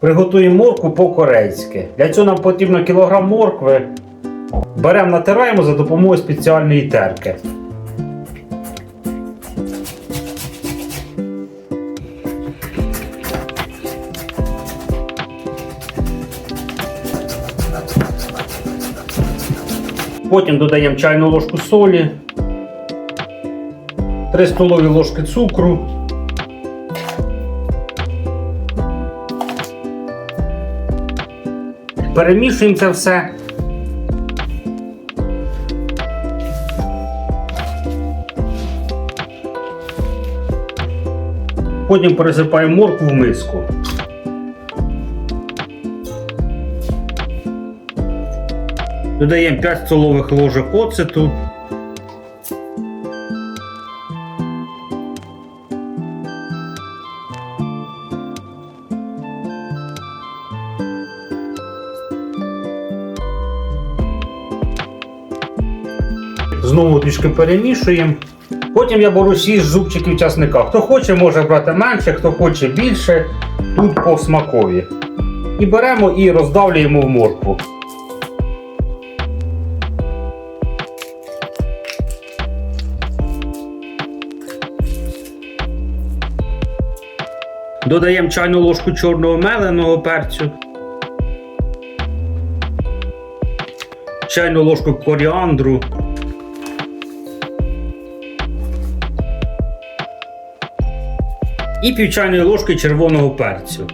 Приготуємо моркву по-корейськи. Для цього нам потрібно кілограм моркви. Беремо, натираємо за допомогою спеціальної терки. Потім додаємо чайну ложку солі, 3 столові ложки цукру. Перемішуємо це все. Потім пересипаємо моркву в миску. Додаємо 5 столових ложок оцету. Знову трішки перемішуємо. Потім я беру 6 зубчиків часника. Хто хоче, може брати менше, хто хоче більше. Тут по смакові. І беремо і роздавлюємо в моркву. Додаємо чайну ложку чорного меленого перцю. Чайну ложку коріандру. І пів чайної ложки червоного перцю.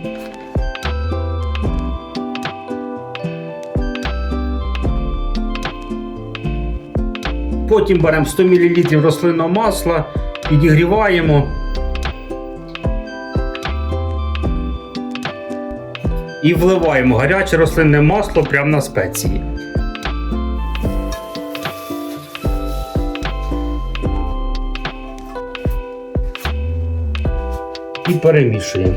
Потім беремо 100 мл рослинного масла, підігріваємо. І вливаємо гаряче рослинне масло прямо на спеції. І перемішуємо.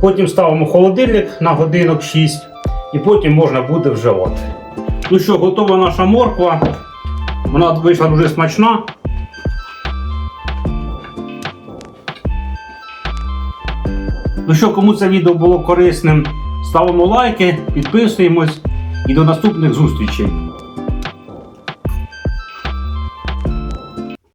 Потім ставимо холодильник на годинок 6 і потім можна буде вживати. Ну що, готова наша морква. Вона вийшла дуже смачна. Ну що, кому це відео було корисним, ставимо лайки, підписуємось і до наступних зустрічей.